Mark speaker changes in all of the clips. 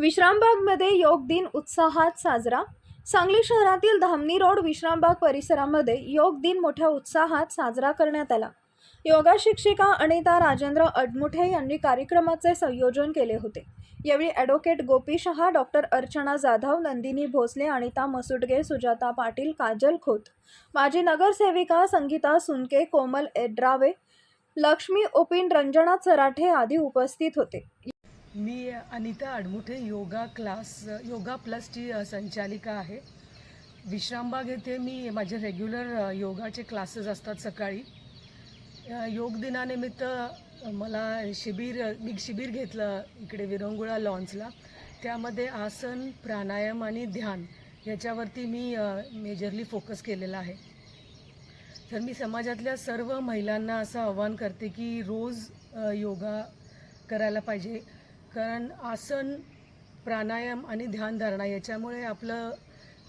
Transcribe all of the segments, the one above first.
Speaker 1: विश्रामबागमध्ये योग दिन उत्साहात साजरा. सांगली शहरातील धामणी रोड विश्रामबाग परिसरामध्ये योग दिन मोठ्या उत्साहात साजरा करण्यात आला. योगा शिक्षिका अनिता राजेंद्र अडमुठे यांनी कार्यक्रमाचे संयोजन केले होते. यावेळी ॲडव्होकेट गोपी शहा डॉक्टर अर्चना जाधव नंदिनी भोसले अनिता मसुटगे सुजाता पाटील काजल खोत माजी नगरसेविका संगीता सुनके कोमल एड्रावे लक्ष्मी ओपिन रंजना चराठे आदी उपस्थित होते.
Speaker 2: मी Anita Admuthe yoga class yoga प्लसची संचालिका आहे. विश्रामबाग येथे मी माझे रेग्युलर योगाचे क्लासेस असतात सकाळी. योग दिनानिमित्त मला शिबिर मी शिबिर घेतलं इकडे विरंगुळा लॉन्सला त्यामध्ये आसन प्राणायाम आणि ध्यान याच्यावरती मी मेजरली फोकस केलेला आहे. तर मी समाजातल्या सर्व महिलांना असं आव्हान करते की रोज योगा करायला पाहिजे. कारण आसन प्राणायाम आणि ध्यानधारणा याच्यामुळे आपलं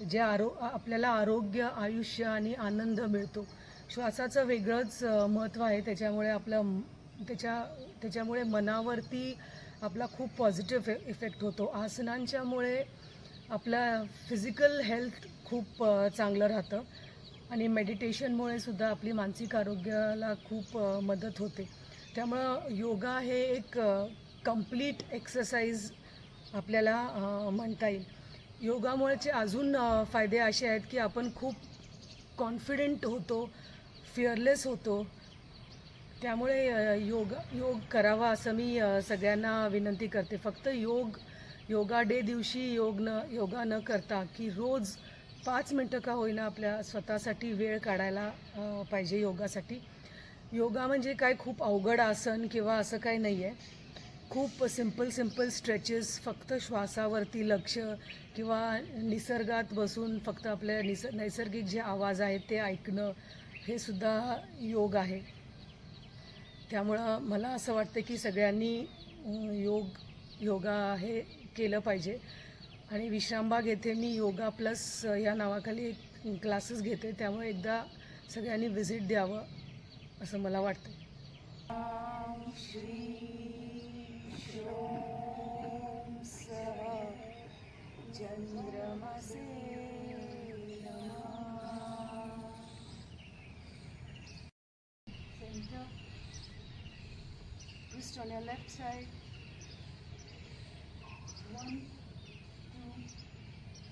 Speaker 2: जे आरो आपल्याला आरोग्य आयुष्य आणि आनंद मिळतो. श्वासाचं वेगळंच महत्त्व आहे. त्याच्यामुळे आपलं त्याच्या त्याच्यामुळे मनावरती आपला खूप पॉझिटिव्ह इफेक्ट e-, होतो. आसनांच्यामुळे आपला फिजिकल हेल्थ खूप चांगलं राहतं. आणि मेडिटेशनमुळे सुद्धा आपली मानसिक आरोग्याला खूप मदत होते. त्यामुळं योगा हे एक कंप्लीट एक्सरसाइज आपल्याला म्हणता येईल. योगामुळेचे अजून फायदे असे आहेत की आपण खूप कॉन्फिडेंट होतो फिअरलेस होतो. त्यामुळे योग योग करावा असं मी सगळ्यांना विनंती करते. फक्त योग योगा डे दिवशी योग न योगा न करता की रोज पाच मिनटं का होईना आपल्या स्वतःसाठी वेळ काढायला पाहिजे योगासाठी. योगा म्हणजे काय? खूप अवघड आसन किंवा असं काही नाही आहे खूप सिंपल सिंपल स्ट्रेचेस फक्त श्वासावरती लक्ष किंवा निसर्गात बसून फक्त आपल्या निस नैसर्गिक जे आवाज आहेत ते ऐकणं हे सुद्धा योग आहे. त्यामुळं मला असं वाटतं की सगळ्यांनी योग योगा हे केलं पाहिजे. आणि विश्रामबाग येथे मी योगा प्लस या नावाखाली एक क्लासेस घेते त्यामुळे एकदा सगळ्यांनी व्हिजिट द्यावं असं मला वाटतं. Shri Center. Wrist on your left side. One, two,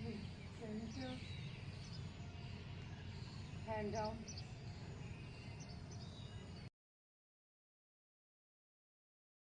Speaker 2: three. Center. Hand down.